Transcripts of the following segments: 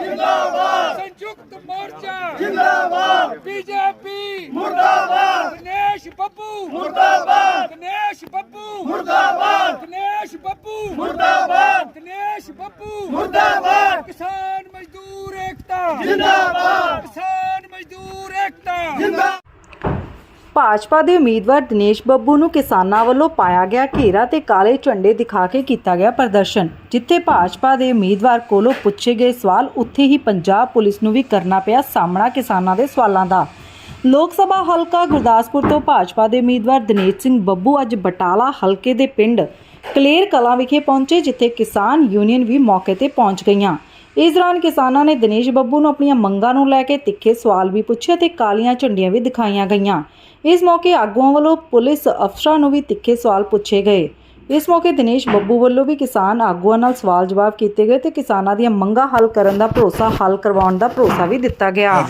ਜਿੰਦਾਬਾਦ। ਸੰਯੁਕਤ ਮੋਰਚਾ। ਜਿੰਦਾਬਾਦ। ਬੀਜੇਪੀ। ਮੁਰਦਾਬਾਦ। ਦਿਨੇਸ਼ ਬੱਬੂ। ਮੁਰਦਾਬਾਦ। ਦਿਨੇਸ਼ ਬੱਬੂ। ਮੁਰਦਾਬਾਦ। ਦਿਨੇਸ਼ ਬੱਬੂ। ਮੁਰਦਾਬਾਦ। ਦਿਨੇਸ਼ ਬੱਬੂ। ਮੁਰਦਾਬਾਦ। ਕਿਸਾਨ ਮਜ਼ਦੂਰ ਏਕਤਾ। ਜਿੰਦਾਬਾਦ। ਕਿਸਾਨ ਮਜ਼ਦੂਰ ਏਕਤਾ। ਭਾਜਪਾ ਦੇ ਉਮੀਦਵਾਰ ਦਿਨੇਸ਼ ਬੱਬੂ ਨੂੰ ਕਿਸਾਨਾਂ ਵੱਲੋਂ ਪਾਇਆ ਗਿਆ ਘੇਰਾ ਤੇ ਕਾਲੇ ਝੰਡੇ ਦਿਖਾ ਕੇ ਕੀਤਾ ਗਿਆ ਪ੍ਰਦਰਸ਼ਨ, ਜਿੱਥੇ ਭਾਜਪਾ ਦੇ ਉਮੀਦਵਾਰ ਕੋਲੋਂ ਪੁੱਛੇ ਗਏ ਸਵਾਲ ਉੱਥੇ ਹੀ ਪੰਜਾਬ ਪੁਲਿਸ ਨੂੰ ਵੀ ਕਰਨਾ ਪਿਆ ਸਾਹਮਣਾ ਕਿਸਾਨਾਂ ਦੇ ਸਵਾਲਾਂ ਦਾ। ਲੋਕ ਸਭਾ ਹਲਕਾ ਗੁਰਦਾਸਪੁਰ ਤੋਂ ਭਾਜਪਾ ਦੇ ਉਮੀਦਵਾਰ ਦਿਨੇਸ਼ ਸਿੰਘ ਬੱਬੂ ਅੱਜ ਬਟਾਲਾ ਹਲਕੇ ਦੇ ਪਿੰਡ ਕਲੇਰ ਕਲਾਂ ਵਿਖੇ ਪਹੁੰਚੇ, ਜਿੱਥੇ ਕਿਸਾਨ ਯੂਨੀਅਨ ਵੀ ਮੌਕੇ ਤੇ ਪਹੁੰਚ ਗਈਆਂ। ਇਸ ਦੌਰਾਨ ਕਿਸਾਨਾਂ ਨੇ ਦਿਨੇਸ਼ ਬੱਬੂ ਨੂੰ ਆਪਣੀਆਂ ਮੰਗਾਂ ਨੂੰ ਲੈ ਕੇ ਤਿੱਖੇ ਸਵਾਲ ਵੀ ਪੁੱਛੇ ਤੇ ਕਾਲੀਆਂ ਝੰਡੀਆਂ ਵੀ ਦਿਖਾਈਆਂ ਗਈਆਂ। ਇਸ ਮੌਕੇ ਆਗੂਆਂ ਵੱਲੋਂ ਪੁਲਿਸ ਅਫਸਰਾਂ ਨੂੰ ਵੀ ਤਿੱਖੇ ਸਵਾਲ ਪੁੱਛੇ ਗਏ। ਇਸ ਮੌਕੇ ਦਿਨੇਸ਼ ਬੱਬੂ ਵੱਲੋਂ ਵੀ ਕਿਸਾਨ ਆਗੂਆਂ ਨਾਲ ਸਵਾਲ ਜਵਾਬ ਕੀਤੇ ਗਏ ਤੇ ਕਿਸਾਨਾਂ ਦੀਆਂ ਮੰਗਾਂ ਹੱਲ ਕਰਨ ਦਾ ਭਰੋਸਾ ਹੱਲ ਕਰਵਾਉਣ ਦਾ ਭਰੋਸਾ ਵੀ ਦਿੱਤਾ ਗਿਆ।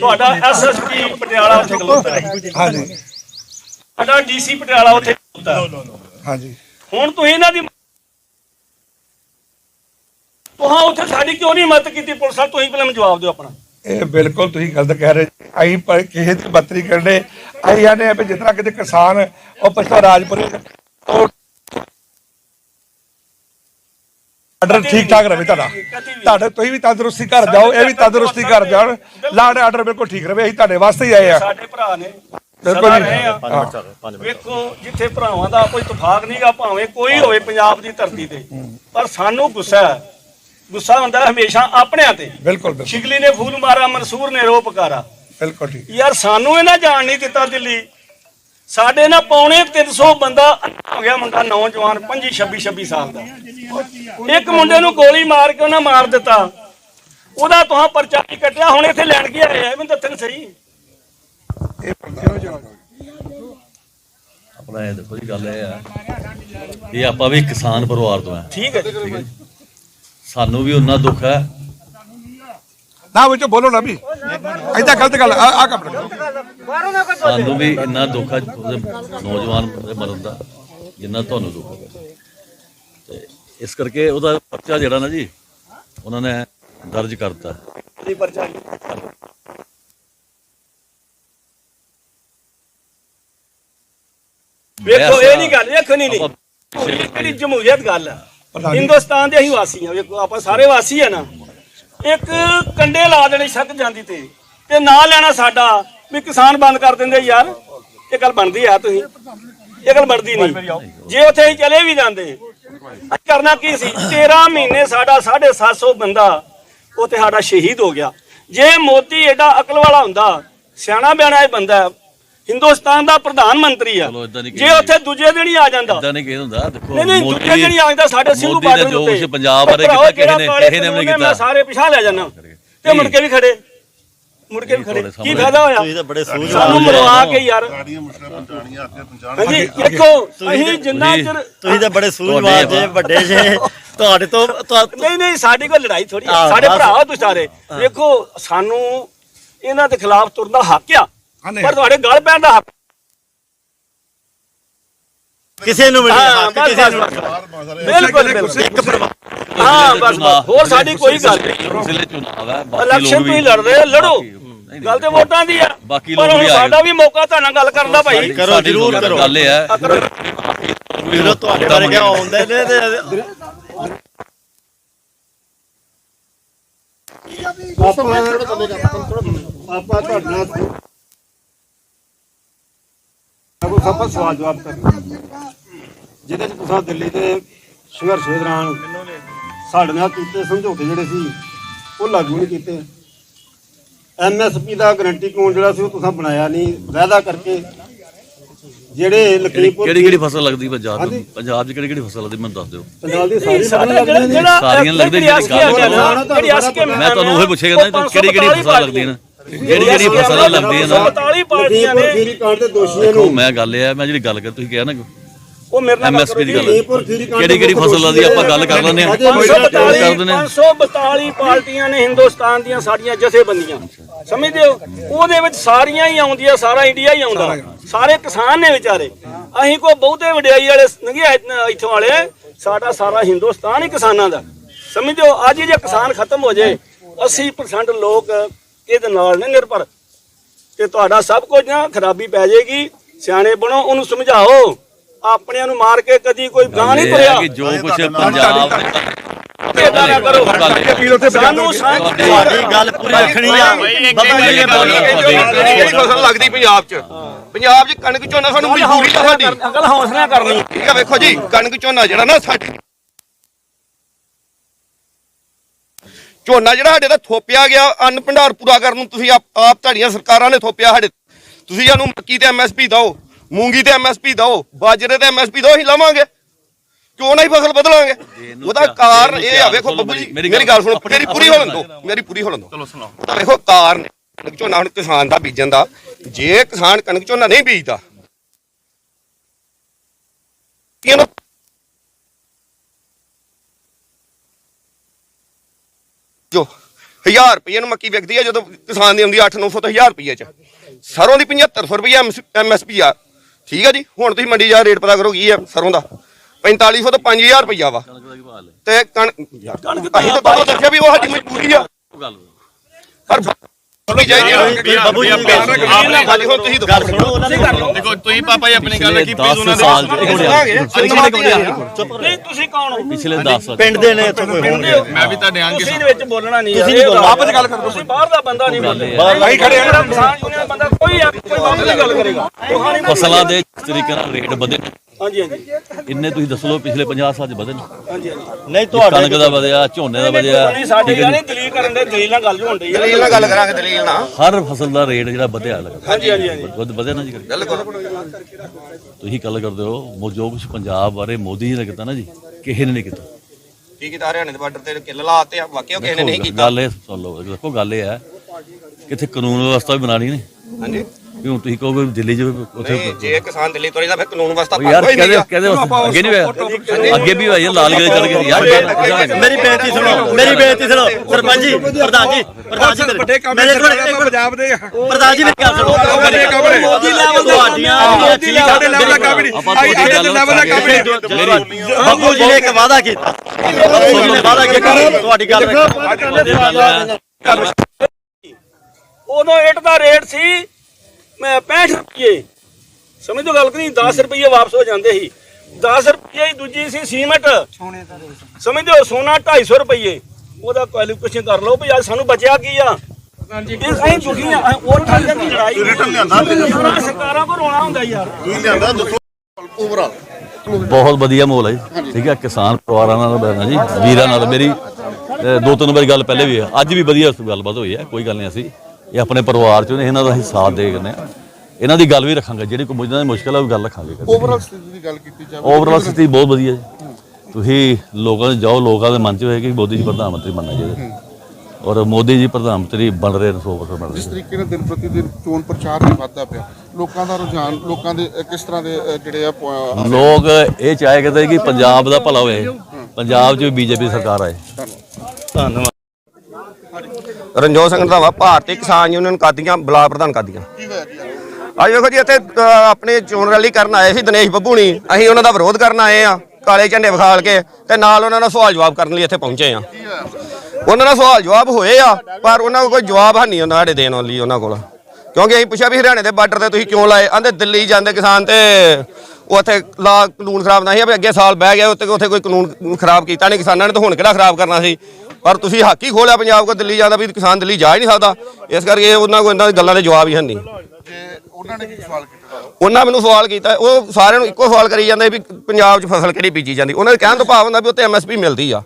ਤੁਹਾਡਾ ਐਸਐਸਪੀ ਪਟਿਆਲਾ ਉੱਥੇ ਖਲੋਤਾ ਹੈ। ਹਾਂਜੀ। ਤੁਹਾਡਾ ਡੀਸੀ ਪਟਿਆਲਾ ਉੱਥੇ ਖਲੋਤਾ ਹੈ। ਹਾਂਜੀ। ਹੁਣ ਤੁਸੀਂ ਇਹਨਾਂ ਦੀ ਤੁਹਾਂ ਉੱਥੇ ਸਾਡੀ ਕਿਉਂ ਨਹੀਂ ਮਦਦ ਕੀਤੀ? ਪੁਲਿਸ ਵਾਲ ਤੁਸੀਂ ਪਹਿਲਾਂ ਮੈਨੂੰ ਜਵਾਬ ਦਿਓ ਆਪਣਾ। ਇਹ ਬਿਲਕੁਲ ਤੁਸੀਂ ਗਲਤ ਕਹਿ ਰਹੇ ਜੀ। ਅਸੀਂ ਪਰ ਕਿਸੇ ਦੀ ਬੱਤਰੀ ਕਰਨੇ ਅਸੀਂ ਆਨੇ ਵੀ ਜਿਤਨਾ ਕਿਤੇ ਕਿਸਾਨ ਉਹ ਪਛਵਾ ਰਾਜਪੁਰੇ ਉਹ ਆਰਡਰ ਠੀਕ ਠਾਕ ਰਵੇ ਤੁਹਾਡਾ। ਤੁਹਾਡੇ ਤੁਸੀਂ ਵੀ ਤੰਦਰੁਸਤੀ ਘਰ ਜਾਓ ਇਹ ਵੀ ਤੰਦਰੁਸਤੀ ਘਰ ਜਾਣ। ਲਾਡ ਆਰਡਰ ਬਿਲਕੁਲ ਠੀਕ ਰਵੇ ਅਸੀਂ ਤੁਹਾਡੇ ਵਾਸਤੇ ਹੀ ਆਏ ਆ ਸਾਡੇ ਭਰਾ ਨੇ। ਬਿਲਕੁਲ ਸਦਾ ਜੀ। ਰਹੇ ਆ। ਵੇਖੋ ਜਿੱਥੇ ਭਰਾਵਾਂ ਦਾ ਕੋਈ ਤਫਾਕ ਨਹੀਂਗਾ ਭਾਵੇਂ ਕੋਈ ਹੋਵੇ ਪੰਜਾਬ ਦੀ ਧਰਤੀ ਤੇ। ਪਰ ਸਾਨੂੰ ਗੁੱਸਾ ਹੈ। ਗੁੱਸਾ ਹੁੰਦਾ ਹੈ ਹਮੇਸ਼ਾ ਆਪਣਿਆਂ ਤੇ। ਬਿਲਕੁਲ ਬਿਲਕੁਲ। ਸ਼ਿਗਲੀ ਨੇ ਫੂਲ ਮਾਰਾ ਮਨਸੂਰ ਨੇ ਰੋ ਪਕਾਰਾ ਬਿਲਕੁਲ ਠੀਕ। ਯਾਰ ਸਾਨੂੰ ਇਹਨਾਂ ਜਾਣ ਨਹੀਂ ਦਿੱਤਾ ਦਿੱਲੀ। ਸਾਡੇ ਨਾਲ ਪੌਣੇ 300 ਬੰਦਾ ਹੋ ਗਿਆ ਮੁੰਡਾ ਨੌਜਵਾਨ 25 26 26 ਸਾਲ ਦਾ। ਇੱਕ ਮੁੰਡੇ ਨੂੰ ਗੋਲੀ ਮਾਰ ਕੇ ਉਹਨਾਂ ਮਾਰ ਦਿੱਤਾ। ਉਹਦਾ ਤੁਹਾਂ ਪਰਚਾ ਨਹੀਂ ਕੱਟਿਆ ਹੁਣ ਇੱਥੇ ਲੈਣ ਗਿਆ ਆਇਆ ਮੈਨੂੰ ਦੱਸਣ ਸਹੀ। ਆਪਣਾ ਇਹ ਦੇਖੋ ਜੀ ਗੱਲ ਇਹ ਆ ਇਹ ਆਪਾਂ ਵੀ ਕਿਸਾਨ ਪਰਿਵਾਰ ਤੋਂ ਆ। ਠੀਕ ਹੈ ਜੀ। ਸਾਨੂੰ ਵੀ ਉਹਨਾਂ ਦੁੱਖ ਹੈ। ਨਾ ਵਿੱਚੋਂ ਬੋਲੋ ਨਾ ਵੀ। ਐਦਾਂ ਗਲਤ ਗੱਲ ਆ ਆ ਕੰਮ। ਸਾਨੂੰ ਵੀ ਇੰਨਾ ਦੁੱਖ ਹੈ ਉਹਦੇ ਨੌਜਵਾਨ ਦੇ ਮਰਨ ਦਾ ਜਿੰਨਾ ਤੁਹਾਨੂੰ ਦੁੱਖ ਹੈ। ਤੇ ਇਸ ਕਰਕੇ ਉਹਦਾ ਪਰਚਾ ਜਿਹੜਾ ਨਾ ਜੀ ਉਹਨਾਂ ਨੇ ਦਰਜ ਕਰਤਾ। ਪਰਚਾ ਵੇਖੋ ਇਹ ਨਹੀਂ ਗੱਲ ਵੇਖੋ ਨਹੀਂ ਨਹੀਂ। ਜਮਹੂਰੀਅਤ ਗੱਲ ਹੈ ਹਿੰਦੁਸਤਾਨ ਦੇ ਅਸੀਂ ਵਾਸੀ ਆ ਵੇਖੋ ਆਪਾਂ ਸਾਰੇ ਵਾਸੀ ਆ ਨਾ। ਇੱਕ ਕੰਡੇ ਲਾ ਦੇਣੀ ਛੱਕ ਜਾਂਦੀ ਤੇ ਤੇ ਨਾਂ ਲੈਣਾ ਸਾਡਾ ਵੀ ਕਿਸਾਨ ਬੰਦ ਕਰ ਦਿੰਦੇ ਯਾਰ। ਇਹ ਗੱਲ ਬਣਦੀ ਆ ਤੁਸੀਂ। ਇਹ ਗੱਲ ਬਣਦੀ ਨਹੀਂ। ਜੇ ਉੱਥੇ ਅਸੀਂ ਚਲੇ ਵੀ ਜਾਂਦੇ ਕਰਨਾ ਕੀ ਸੀ? 13 ਮਹੀਨੇ ਸਾਡਾ 750 ਬੰਦਾ ਉੱਥੇ ਸਾਡਾ ਸ਼ਹੀਦ ਹੋ ਗਿਆ। ਜੇ ਮੋਦੀ ਐਡਾ ਅਕਲ ਵਾਲਾ ਹੁੰਦਾ ਸਿਆਣਾ ਬਿਆਣਾ ਇਹ ਬੰਦਾ ਹੈ, ਹਿੰਦੁਸਤਾਨ ਦਾ ਪ੍ਰਧਾਨ ਮੰਤਰੀ ਆ। ਚਲੋ ਏਦਾਂ ਨਹੀਂ ਜੇ ਉੱਥੇ ਦੂਜੇ ਦਿਨ ਹੀ ਆ ਜਾਂਦਾ। ਇਦਾਂ ਨਹੀਂ ਕਿਹਾ ਹੁੰਦਾ ਦੇਖੋ ਨਹੀਂ ਨਹੀਂ ਦੂਜੇ ਦਿਨ ਹੀ ਆ ਜਾਂਦਾ ਸਾਡੇ ਸਿੰਘੂ ਮੋਦੀ ਬਾਰਡਰ ਨੇ ਉੱਤੇ। ਜੋਸ਼ ਪੰਜਾਬ ਬਾਰੇ ਭਰਾਓ, ਕੀਤਾ ਕਿਸੇ ਜਿਹੜਾ ਨੇ ਕਾਲੇ ਕਿਸੇ ਨੇ ਵੀ ਨਹੀਂ ਕਾਨੂੰਨ ਹੈ, ਮੈਂ ਕੀਤਾ ਸਾਰੇ ਪਿਛਾ ਲੈ ਜਾਣਾ ਤੇ ਮੁੜ ਕੇ ਵੀ ਖੜੇ। ਮੁੜ ਕੇ ਵੀ ਖੜੇ। ਤੁਹਾਡੇ ਕੀ ਫਾਇਦਾ ਹੋਇਆ? ਤੁਸੀਂ ਤਾਂ ਬੜੇ ਸੂਝਵਾਨ ਸਾਨੂੰ ਮਰਵਾ ਕੇ ਯਾਰ। ਸਾਡੀਆਂ ਮੁਸ਼ਕਲਾਂ ਪਹੁੰਚਾਉਣੀਆਂ ਅੱਗੇ ਪਹੁੰਚਾਉਣ ਹਾਂਜੀ ਦੇਖੋ ਅਸੀਂ ਜਿੰਨਾ ਚਿਰ ਤੁਸੀਂ ਤਾਂ ਬੜੇ ਸੂਝਵਾਨ ਜੇ ਵੱਡੇ ਜੇ। ਤੁਹਾਡੇ ਤੋਂ ਤੁਹਾ- ਨਹੀਂ ਨਹੀਂ ਸਾਡੀ ਕੋਈ ਲੜਾਈ ਥੋੜੀ ਆਹ, ਸਾਡੇ ਬਸ। ਭਰਾ ਹੋ ਤੁਸੀਂ ਸਾਰੇ। ਵੇਖੋ ਸਾਨੂੰ ਇਹਨਾਂ ਦੇ ਖਿਲਾਫ ਤੁਰਨ ਦਾ ਹੱਕ ਆ। ਪਰ ਤੁਹਾਡੇ ਗਲ ਪੈਣ ਦਾ ਹੱਕ ਕਿਸੇ ਨੂੰ ਹਾਂ ਹੱਕ ਬਸ ਕਿਸੇ ਨੂੰ ਬਸ। ਬਸ। ਬਿਲਕੁਲ ਬਿਲਕੁਲ ਹਾਂ ਬਸ ਬਸ ਹੋਰ ਸਾਡੀ ਕੋਈ ਗੱਲ ਨਹੀਂ ਜ਼ਿਲ੍ਹੇ ਚੁਣਾਵ ਹੈ ਬਾਕੀ ਇਲੈਕਸ਼ਨ ਲੋਕ ਤੁਸੀਂ ਵੀ ਲੜਦੇ ਆ, ਲੜੋ ਬਾਕੀ- ਨਹੀਂ, ਗੱਲ ਤੇ ਵੋਟਾਂ ਦੀ ਆ ਬਾਕੀ ਪਰ ਲੋਕ ਹੁਣ ਵੀ ਆ ਸਾਡਾ। ਵੀ ਮੌਕਾ ਤੁਹਾਡੇ ਨਾਲ ਗੱਲ ਕਰਨ ਦਾ ਭਾਈ ਕਰੋ, ਜ਼ਰੂਰ ਕਰੋ। ਗੱਲ ਇਹ ਹੈ। ਜਦੋਂ ਤੁਹਾਡੇ ਵਰਗੇ ਆਉਂਦੇ ਨੇ ਤੇ ਆਪਾਂ ਤੁਹਾਡੇ ਨਾਲ ਕੋਈ ਸਭ ਸਵਾਲ ਜਵਾਬ ਕਰਨਾ। ਜਿਹਦੇ ਚ ਤੁਸੀਂ ਦਿੱਲੀ ਦੇ ਸੰਘਰਸ਼ ਦੇ ਦੌਰਾਨ ਸਾਡੇ ਨਾਲ ਕੀਤੇ ਸਮਝੌਤੇ ਜਿਹੜੇ ਸੀ ਉਹ ਲਾਗੂ ਨਹੀਂ ਕੀਤੇ। ਐਮਐਸਪੀ ਦਾ ਗਰੰਟੀ ਕਾਨੂੰਨ ਜਿਹੜਾ ਸੀ ਉਹ ਤੁਸੀਂ ਬਣਾਇਆ ਨਹੀਂ। ਵਾਅਦਾ ਕਰਕੇ ਜਿਹੜੇ ਲਖੀਮਪੁਰ ਕਿਹੜੀ ਕਿਹੜੀ ਫਸਲ ਲੱਗਦੀ ਪੰਜਾਬ। ਨੂੰ? ਪੰਜਾਬ 'ਚ ਕਿਹੜੀ ਕਿਹੜੀ ਫਸਲ ਲੱਗਦੀ ਮੈਨੂੰ ਦੱਸ ਦਿਓ। ਪੰਜਾਬ ਦੀ ਸਾਰੀ ਫਸਲਾਂ ਸਾਰੀਆਂ ਲੱਗਦੀਆਂ ਜਿਹੜੀ ਮੈਂ ਤੁਹਾਨੂੰ ਉਹੀ ਪੁੱਛੇਗਾ ਨਾ ਕਿਹੜੀ ਕਿਹੜੀ ਫਸਲ ਲੱਗਦੀ ਨੇ? ਕਿਹੜੀ ਕਿਹੜੀ ਫਸਲ ਹੈ ਨਾ। 47 ਪਾਰਟੀਆਂ ਨੇ। ਖੀਰੀ ਕਾਂਡ ਦੇ ਦੋਸ਼ੀਆਂ ਦੇਖੋ ਨੂੰ। ਮੈਂ ਗੱਲ ਇਹ ਹੈ ਮੈਂ ਜਿਹੜੀ ਗੱਲ ਕਰ ਤੁਸੀਂ ਕਿਹਾ ਨਾ ਉਹ ਮੇਰੇ ਨਾਲ ਐਮਐਸਪੀ ਦੀ ਗੱਲ ਕਿਹੜੀ ਕਿਹੜੀ ਫਸਲ ਲੱਗਦੀ ਆਪਾਂ ਗੱਲ ਕਰ ਲੈਂਦੇ ਹਾਂ। ਕਰ 542 ਦਿੰਦੇ ਹਾਂ। 542 ਪਾਰਟੀਆਂ ਨੇ ਹਿੰਦੁਸਤਾਨ ਦੀਆਂ ਸਾਡੀਆਂ ਜਥੇਬੰਦੀਆਂ। ਸਮਝਦੇ ਹੋ? ਉਹਦੇ ਵਿੱਚ ਸਾਰੀਆਂ ਹੀ ਆਉਂਦੀਆਂ ਸਾਰਾ ਇੰਡੀਆ ਹੀ ਆਉਂਦਾ। ਸਾਰੇ ਕਿਸਾਨ ਨੇ ਵਿਚਾਰੇ। ਅਸੀਂ ਕੋ ਬਹੁਤੇ ਵਡਿਆਈ ਵਾਲੇ ਨੰਗੇ ਇੱਥੋਂ ਵਾਲੇ ਸਾਡਾ ਸਾਰਾ ਹਿੰਦੁਸਤਾਨ ਹੀ ਕਿਸਾਨਾਂ ਦਾ। ਸਮਝੋ ਅੱਜ ਜੇ ਕਿਸਾਨ ਖਤਮ ਹੋ ਜਾਏ 80% ਲੋਕ ਇਹਦੇ ਨਾਲ ਨੇ ਨਿਰਭਰ। ਤੇ ਤੁਹਾਡਾ ਸਭ ਕੁਝ ਨਾ ਖਰਾਬੀ ਪੈ ਜਾਏਗੀ। ਸਿਆਣੇ ਬਣੋ ਉਹਨੂੰ ਸਮਝਾਓ। ਆਪਣਿਆਂ ਨੂੰ ਮਾਰ ਕੇ ਕਦੀ ਕੋਈ ਗਾਂ ਨਹੀਂ ਤੁਰਿਆ। ਕਿ ਜੋ ਕੁਝ ਪੰਜਾਬ ਏਦਾਂ ਨਾ ਕਰੋ। ਉੱਥੇ ਸਾਨੂੰ ਸਾਂਝ ਤੁਹਾਡੀ ਗੱਲ ਪੂਰੀ ਰੱਖਣੀ ਆ। ਬੱਬੂ ਜੀ ਨੇ ਬੋਲੋ। ਕਿਹੜੀ ਫਸਲ ਲੱਗਦੀ ਪੰਜਾਬ 'ਚ। ਪੰਜਾਬ 'ਚ ਕਣਕ ਝੋਨਾ ਸਾਨੂੰ ਮਜਬੂਰੀ ਆ ਸਾਡੀ। ਅਕਲ ਹੌਸਲਾ ਕਰਨੀ। ਠੀਕ ਆ ਵੇਖੋ ਜੀ ਕਣਕ ਝੋਨਾ ਜਿਹੜਾ ਨਾ ਸਾਡੀ ਝੋਨਾ ਜਿਹੜਾ ਸਾਡੇ ਦਾ ਥੋਪਿਆ ਗਿਆ ਅੰਨ ਭੰਡਾਰ ਪੂਰਾ ਕਰਨ ਨੂੰ ਤੁਸੀਂ ਆਪ ਤੁਹਾਡੀਆਂ ਸਰਕਾਰਾਂ ਨੇ ਥੋਪਿਆ ਸਾਡੇ ਤੁਸੀਂ ਸਾਨੂੰ ਮੱਕੀ ਤੇ ਐਮਐਸਪੀ ਦਿਓ ਮੂੰਗੀ ਤੇ ਐਮਐਸਪੀ ਦਿਓ ਬਾਜਰੇ ਤੇ ਐਮਐਸਪੀ ਦਿਓ ਅਸੀਂ ਲਵਾਂਗੇ। ਕਿਉਂ ਨਹੀਂ ਫਸਲ ਬਦਲਾਂਗੇ? ਉਹਦਾ ਕਾਰਨ ਇਹ ਆ ਵੇਖੋ ਬੱਬੂ ਜੀ ਮੇਰੀ ਗੱਲ ਸੁਣੋ ਮੇਰੀ ਪੂਰੀ ਹੋਣ ਦਿਓ ਮੇਰੀ ਪੂਰੀ ਹੋਣ ਦਿਓ। ਚਲੋ ਸੁਣਾਓ। ਤਾਂ ਵੇਖੋ ਕਾਰਨ ਕਣਕ ਝੋਨਾ ਹੁਣ ਕਿਸਾਨ ਦਾ ਬੀਜਣ ਦਾ। ਜੇ ਕਿਸਾਨ ਕਣਕ ਝੋਨਾ ਨਹੀਂ ਬੀਜਦਾ ਇਹਨੂੰ ਜੋ 1000 ਰੁਪਏ ਨੂੰ ਮੱਕੀ ਵਿਕਦੀ ਹੈ ਜਦੋਂ ਕਿਸਾਨ ਦੀ ਆਉਂਦੀ 8-900 ਤੋਂ 1000 ਰੁਪਏ ਚ। ਸਰੋਂ ਦੀ 7500 ਰੁਪਏ ਐਮਐਸਪੀ ਆ। ਠੀਕ ਆ ਜੀ? ਹੁਣ ਤੁਸੀਂ ਮੰਡੀ ਜਾ ਰੇਟ ਪਤਾ ਕਰੋ ਕੀ ਆ ਸਰੋਂ ਦਾ। 4500 ਤੋਂ 5000 ਰੁਪਇਆ ਵਾ। ਤੇ ਕਣ ਅਸੀਂ ਤਾਂ ਤੁਹਾਨੂੰ ਦੱਸਿਆ ਵੀ ਉਹ ਸਾਡੀ ਮਜਬੂਰੀ ਆ। ਪਰ ਵੀ ਚਾਹੀਦੀ ਆ ਬੱਬੂ ਜੀ ਗੱਲ ਹੁਣ ਤੁਸੀਂ ਗੱਲ ਸੁਣੋ ਉਹਨਾਂ ਦੀ ਦੇਖੋ ਤੁਸੀਂ ਪਾਪਾ ਜੀ ਆਪਣੀ ਗੱਲ ਪਿਛਲੇ 10 ਸਾਲ ਚ ਇੱਕ ਮਿੰਟ ਨਹੀਂ ਤੁਸੀਂ ਕੌਣ ਹੋ? ਪਿਛਲੇ 10 ਸਾਲ। ਪਿੰਡ ਦੇ ਨੇ ਇੱਥੇ ਕੋਈ ਹੋਣਗੇ ਮੈਂ ਵੀ ਤੁਹਾਡੇ ਆਂਗੇ ਤੁਸੀਂ ਦੇ ਵਿੱਚ ਬੋਲਣਾ ਨਹੀਂ ਤੁਸੀਂ ਨਹੀਂ ਬੋਲਣਾ। ਆਪਸ ਗੱਲ ਕਰੋ। ਤੁਸੀਂ ਬਾਹਰ ਦਾ ਬੰਦਾ ਨਹੀਂ ਬੋਲੇ ਅਸੀਂ ਖੜੇ ਆ। ਕਿਸਾਨ ਯੂਨੀਅਨ ਦਾ ਬੰਦਾ ਕੋਈ ਆ- ਕੋਈ ਬਾਹਰ ਦੀ ਗੱਲ ਕਰੇਗਾ। ਉਹ ਹਾਣੀ ਫਸਲਾਂ ਦੇ ਤਰੀਕੇ ਨਾਲ ਰੇਟ ਵਧੇ। ਹਾਂਜੀ ਹਾਂਜੀ। ਇੰਨੇ ਤੁਸੀਂ ਦੱਸ ਲਓ ਪਿਛਲੇ 50 ਸਾਲ ਚ ਵਧੇ ਨੇ ਹਾਂਜੀ ਹਾਂਜੀ। ਨਹੀਂ ਤੁਹਾਡੇ ਕਣਕ ਦਾ ਵਧਿਆ ਝੋਨੇ ਦਾ ਵਧਿਆ ਨਹੀਂ ਸਾਡੇ ਠੀਕ ਹੈ ਯਾਰ ਜੀ। ਦਲੀਲ ਕਰਨ ਦੇ ਦਲੀਲ ਨਾਲ ਗੱਲ ਹੋਣ ਡਈ ਆ। ਦਲੀਲ ਨਾਲ ਗੱਲ ਕਰਾਂਗੇ ਦਲੀਲ ਨਾਲ। ਹਰ ਫਸਲ ਦਾ ਰੇਟ ਜਿਹੜਾ ਵਧਿਆ ਲੱਗਦਾ। ਹਾਂਜੀ ਹਾਂਜੀ ਹਾਂਜੀ। ਵਧ ਵਧਿਆ ਨਾ ਜੀ? ਬਿਲਕੁਲ। ਤੁਸੀਂ ਗੱਲ ਕਰਦੇ ਹੋ ਮੋ- ਜੋ ਕੁਝ ਪੰਜਾਬ ਬਾਰੇ ਮੋਦੀ ਜੀ ਨੇ ਕੀਤਾ ਨਾ ਜੀ ਕਿਸੇ ਨੇ ਨਹੀਂ ਕੀਤਾ। ਕੀ ਕੀਤਾ? ਹਰਿਆਣੇ ਦੇ ਬਾਰਡਰ ਤੇ ਕਿੱਲ ਲਾਤੇ ਆ ਵਾਕਿਆ ਕਿਸੇ ਨੇ ਨਹੀਂ ਕੀਤਾ। ਗੱਲ ਇਹ ਸੁਣ ਲਓ ਦੇਖੋ ਗੱਲ ਇਹ ਹੈ ਕਿੱਥੇ ਕਾਨੂੰਨ ਵਿਵਸਥਾ ਵੀ ਬਣਾਣੀ ਨੇ ਹਾਂਜੀ। ਵੀ ਹੁਣ ਤੁਸੀਂ ਕਹੋਗੇ ਵੀ ਦਿੱਲੀ 'ਚ ਉੱਥੇ ਨਹੀਂ ਜੇ ਕਿਸਾਨ ਦਿੱਲੀ ਤੋਂ ਤਾਂ ਫਿਰ ਕਾਨੂੰਨ ਵਾਸਤਾ ਉਹ ਯਾਰ ਕੋਈ ਨਹੀਂ ਕਹਦੇ ਕਹਦੇ ਅੱਗੇ ਨਹੀਂ ਹੋਇਆ ਅੱਗੇ ਵੀ ਹੋਇਆ ਲਾਲ ਕਿਲੇ ਚੜ ਗਏ ਯਾਰ ਮੇਰੀ ਬੇਨਤੀ ਸੁਣੋ ਮੇਰੀ ਬੇਨਤੀ ਸੁਣੋ ਸਰਪੰਚ ਜੀ ਪ੍ਰਧਾਨ ਜੀ ਪ੍ਰਧਾਨ ਜੀ ਮੇਰੇ- ਵੱਡੇ ਕੰਮ ਮੇਰੇ ਕੋਲ ਪੰਜਾਬ ਦੇ ਪ੍ਰਧਾਨ ਜੀ ਮੇਰੀ ਗੱਲ ਸੁਣੋ ਵੱਡੇ ਕੰਮ ਨੇ। ਮੋਦੀ ਲੈਵਲ ਤੁਹਾਡੀਆਂ ਮੋਦੀ ਸਾਡੇ ਲੈਵਲ ਦਾ ਕੰਮ ਨਹੀਂ ਸਾਡੇ ਗੱਲ ਲੈਵਲ ਦਾ ਕੰਮ ਨਹੀਂ। ਬੱਬੂ ਜੀ ਨੇ ਇੱਕ ਵਾਅਦਾ ਕੀਤਾ। ਬੱਬੂ ਜੀ ਨੇ ਵਾਅਦਾ ਕੀਤਾ ਤੁਹਾਡੀ ਗੱਲ ਉਦੋਂ ਇੱਟ ਦਾ ਰੇਟ ਸੀ ਮੈਂ 65 ਰੁਪਏ ਸਮਝੋ ਗੱਲ ਕਿ ਨਹੀਂ 10 ਰੁਪਏ ਵਾਪਸ ਹੋ ਜਾਂਦੇ ਸੀ। 10 ਰੁਪਏ ਹੀ ਦੂਜੀ ਸੀ ਸੀਮੈਂਟ। ਸੋਨੇ ਦਾ ਸਮਝੋ ਸੋਨਾ 250 ਰੁਪਏ ਉਹਦਾ ਕੁਆਲੀਫਿਕੇਸ਼ਨ ਕਰ ਲਓ ਵੀ ਅੱਜ ਸਾਨੂੰ ਬਚਿਆ ਕੀ ਆ। ਇਹ ਅਸੀਂ ਦੁਖੀ ਆ ਅਸੀਂ ਉਹ ਠੰਡੇ ਦੀ ਲੜਾਈ ਰਿਟਰਨ ਲਿਆਂਦਾ ਸਾਰਾ ਸਰਕਾਰਾਂ ਕੋ ਰੋਣਾ ਹੁੰਦਾ ਯਾਰ। ਕੀ ਲਿਆਂਦਾ ਦੱਸੋ। ਓਵਰਆਲ ਬਹੁਤ ਵਧੀਆ ਮਾਹੌਲ ਹੈ ਜੀ। ਠੀਕ ਹੈ ਕਿਸਾਨ ਪਰਿਵਾਰਾਂ ਨਾਲ ਬੈਠਣਾ ਜੀ ਵੀਰਾਂ ਨਾਲ। ਮੇਰੀ ਦੋ ਤਿੰਨ ਵਾਰੀ ਗੱਲ ਪਹਿਲੇ ਵੀ ਹੈ ਅੱਜ ਵੀ ਵਧੀਆ ਗੱਲਬਾਤ ਹੋਈ ਹੈ ਕੋਈ ਗੱਲ ਨਹੀਂ ਅਸੀਂ ਇਹ ਆਪਣੇ ਪਰਿਵਾਰ ਚੋਂ ਨੇ ਇਹਨਾਂ ਦਾ ਅਸੀਂ ਸਾਥ ਦੇ ਆ ਇਹਨਾਂ ਦੀ ਗੱਲ ਵੀ ਰੱਖਾਂਗੇ ਜਿਹੜੀ ਕੋਈ ਮੁੱਝਾਂ ਦੀ ਮੁਸ਼ਕਲ ਹੈ ਉਹ ਗੱਲ ਰੱਖਾਂਗੇ। ਓਵਰਆਲ ਸਥਿਤੀ ਦੀ ਗੱਲ ਕੀਤੀ ਜਾਵੇ ਓਵਰਆਲ ਸਥਿਤੀ ਬਹੁਤ ਵਧੀਆ ਜੀ। ਤੁਸੀਂ ਲੋਕਾਂ ਦੇ ਜਾਓ ਲੋਕਾਂ ਦੇ ਮਨ ਚ ਹੋਏ ਕਿ ਮੋਦੀ ਜੀ ਪ੍ਰਧਾਨ ਮੰਤਰੀ ਬਣਨਾ ਚਾਹੀਦਾ। ਔਰ ਮੋਦੀ ਜੀ ਪ੍ਰਧਾਨ ਮੰਤਰੀ ਬਣ ਰਹੇ ਨੇ 100% ਬਣ ਰਹੇ ਜਿਸ। ਤਰੀਕੇ ਨਾਲ ਦਿਨ ਪ੍ਰਤੀ ਦਿਨ ਚੋਣ ਪ੍ਰਚਾਰ ਵੀ ਵੱਧਦਾ ਪਿਆ। ਲੋਕਾਂ ਦਾ ਰੁਝਾਨ ਲੋਕਾਂ ਦੇ ਕਿਸ ਤਰ੍ਹਾਂ ਦੇ ਜਿਹੜੇ ਆ ਲੋਕ ਇਹ ਚਾਹੇ ਕਰਦੇ ਕਿ ਪੰਜਾਬ ਦਾ ਭਲਾ ਹੋਏ ਪੰਜਾਬ 'ਚ ਵੀ ਬੀਜੇਪੀ ਸਰਕਾਰ ਆਏ। ਰਣਜੋਤ ਸਿੰਘ ਰੰਧਾਵਾ ਭਾਰਤੀ ਕਿਸਾਨ ਯੂਨੀਅਨ ਕਾਦੀਆਂ ਬਲਾਕ ਪ੍ਰਧਾਨ ਕਾਦੀਆਂ। ਅੱਜ ਵੇਖੋ ਜੀ ਇੱਥੇ ਅ, ਆਪਣੇ ਚੋਣ ਰੈਲੀ ਕਰਨ ਆਏ ਸੀ ਦਿਨੇਸ਼ ਬੱਬੂ ਨਹੀਂ ਅਸੀਂ ਉਹਨਾਂ ਦਾ ਵਿਰੋਧ ਕਰਨ ਆਏ ਆ ਕਾਲੇ ਝੰਡੇ ਵਿਖਾਲ ਕੇ ਤੇ ਨਾਲ ਉਹਨਾਂ ਨਾਲ ਸਵਾਲ ਜਵਾਬ ਕਰਨ ਲਈ ਇੱਥੇ ਪਹੁੰਚੇ ਆ। ਉਹਨਾਂ ਨਾਲ ਸਵਾਲ ਜਵਾਬ ਹੋਏ ਆ ਪਰ ਉਹਨਾਂ ਕੋਲ ਕੋਈ ਜਵਾਬ ਹੈ ਨਹੀਂ ਉਹਨਾਂ ਸਾਡੇ ਦੇਣ ਲਈ ਉਹਨਾਂ ਕੋਲ। ਕਿਉਂਕਿ ਅਸੀਂ ਪੁੱਛਿਆ ਵੀ ਹਰਿਆਣੇ ਦੇ ਬਾਰਡਰ ਤੇ ਤੁਸੀਂ ਕਿਉਂ ਲਾਏ? ਆਂਦੇ ਦਿੱਲੀ ਜਾਂਦੇ ਕਿਸਾਨ ਤੇ ਉੱਥੇ ਲਾ ਕਾਨੂੰਨ ਖਰਾਬ ਨਹੀਂ ਆ ਵੀ ਅੱਗੇ ਸਾਲ ਬਹਿ ਗਿਆ ਉੱਥੇ ਉੱਥੇ ਕੋਈ ਕਾਨੂੰਨ ਖਰਾਬ ਕੀਤਾ ਨਹੀਂ ਕਿਸਾਨਾਂ ਨੇ ਤਾਂ ਹੁਣ ਕਿਹੜਾ ਖਰਾਬ ਕਰਨਾ ਸੀ? ਪਰ ਤੁਸੀਂ ਹੱਕ ਹੀ ਖੋਲਿਆ ਪੰਜਾਬ ਕੋ ਦਿੱਲੀ ਜਾਂਦਾ ਵੀ ਕਿਸਾਨ ਦਿੱਲੀ ਜਾ ਹੀ ਨਹੀਂ ਸਕਦਾ। ਇਸ ਕਰਕੇ ਉਹਨਾਂ ਕੋਲ ਇਹਨਾਂ ਦੀ ਗੱਲਾਂ ਦੇ ਜਵਾਬ ਹੀ ਹੈ ਨਹੀਂ। ਉਹਨਾਂ ਨੇ ਕੀ ਸਵਾਲ ਕੀਤਾ? ਉਹਨਾਂ ਮੈਨੂੰ ਸਵਾਲ ਕੀਤਾ ਉਹ ਸਾਰਿਆਂ ਨੂੰ ਇੱਕੋ ਸਵਾਲ ਕਰੀ ਜਾਂਦੇ ਵੀ ਪੰਜਾਬ 'ਚ ਫਸਲ ਕਿਹੜੀ ਬੀਜੀ ਜਾਂਦੀ? ਉਹਨਾਂ ਦੇ ਕਹਿਣ ਤੋਂ ਭਾਵ ਹੁੰਦਾ ਵੀ ਉੱਥੇ ਐਮਐਸਪੀ ਮਿਲਦੀ ਆ।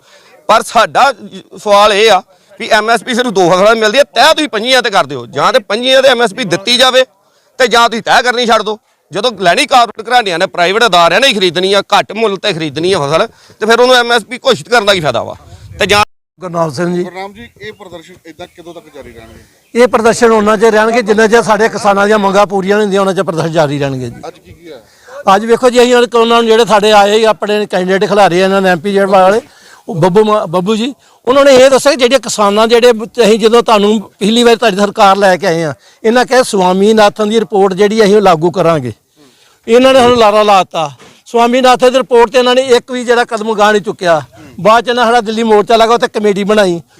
ਪਰ ਸਾਡਾ ਸਵਾਲ ਇਹ ਆ ਵੀ ਐਮਐਸਪੀ ਸਿਰਫ ਦੋ ਫਸਲਾਂ ਮਿਲਦੀ ਹੈ ਤੈਅ ਤੁਸੀਂ ਪੰਜੀਆਂ ਤੇ ਕਰ ਦਿਓ। ਜਾਂ ਤੇ ਪੰਜੀਆਂ ਤੇ ਐਮਐਸਪੀ ਦਿੱਤੀ ਜਾਵੇ ਤੇ ਜਾਂ ਤੁਸੀਂ ਤੈਅ ਕਰਨੀ ਛੱਡ ਦਿਓ। ਜਦੋਂ ਲੈਣੀ ਕਾਰਪੋਰੇਟ ਘਰਾਣਿਆਂ ਨੇ ਪ੍ਰਾਈਵੇਟ ਅਦਾਰਿਆਂ ਨੇ ਹੀ ਖਰੀਦਣੀ ਆ ਘੱਟ ਮੁੱਲ ਤੇ ਖਰੀਦਣੀ ਆ ਫਸਲ ਤੇ ਫਿਰ ਉਹਨੂੰ ਐਮਐਸਪੀ ਘੋਸ਼ਿਤ ਕਰਨ ਦਾ ਕੀ ਫਾਇਦਾ ਵਾ? ਤੇ ਜਾਂ ਗੁਰਨਾਮ ਸਿੰਘ ਜੀ। ਗੁਰਨਾਮ ਜੀ ਇਹ ਪ੍ਰਦਰਸ਼ਨ ਇਦਾਂ ਕਦੋਂ ਤੱਕ ਜਾਰੀ ਰਹਿਣਗੇ? ਇਹ ਪ੍ਰਦਰਸ਼ਨ ਉਹਨਾਂ ਚਿਰ ਰਹਿਣਗੇ ਜਿੰਨਾ ਚਿਰ ਸਾਡੇ ਕਿਸਾਨਾਂ ਦੀਆਂ ਮੰਗਾਂ ਪੂਰੀਆਂ ਨਹੀਂ ਹੁੰਦੀਆਂ ਉਹਨਾਂ ਚਿਰ ਪ੍ਰਦਰਸ਼ਨ ਜਾਰੀ ਰਹਿਣਗੇ ਜੀ। ਅੱਜ ਕੀ ਕੀ ਹੈ ਅੱਜ ਵੇਖੋ ਜੀ ਅਸੀਂ ਉਹਨਾਂ ਨੂੰ ਜਿਹੜੇ ਸਾਡੇ ਆਏ ਸੀ ਆਪਣੇ ਕੈਂਡੀਡੇਟ ਖਿਲਾਰੇ ਇਹਨਾਂ ਨੇ ਐਮਪੀ ਜਿਹੜੇ ਵਾਲੇ ਉਹ ਬੱਬੂ ਮਾ- ਬੱਬੂ ਜੀ ਉਹਨਾਂ ਨੇ ਇਹ ਦੱਸਿਆ ਕਿ ਜਿਹੜੇ ਕਿਸਾਨਾਂ ਜਿਹੜੇ ਅਸੀਂ ਜਦੋਂ ਤੁਹਾਨੂੰ ਪਿਛਲੀ ਵਾਰ ਤੁਹਾਡੀ ਸਰਕਾਰ ਲੈ ਕੇ ਆਏ ਆ ਇਹਨਾਂ ਕਹੇ ਸਵਾਮੀਨਾਥਨ ਦੀ ਰਿਪੋਰਟ ਜਿਹੜੀ ਅਸੀਂ ਉਹ ਲਾਗੂ ਕਰਾਂਗੇ। ਇਹਨਾਂ ਨੇ ਸਾਨੂੰ ਲਾਰਾ ਲਾਤਾ। ਸਵਾਮੀਨਾਥਨ ਦੀ ਰਿਪੋਰਟ ਤੇ ਇਹਨਾਂ ਨੇ ਇੱਕ ਵੀ ਜਿਹੜਾ ਕਦਮ ਗਾਹ ਨਹੀਂ ਚੁੱਕਿਆ। ਬਾਅਦ ਚ ਇਹਨਾਂ ਸਾਡਾ ਦਿੱਲੀ ਮੋਰਚਾ ਲਗਾ, ਉੱਥੇ ਕਮੇਟੀ ਬਣਾਈ।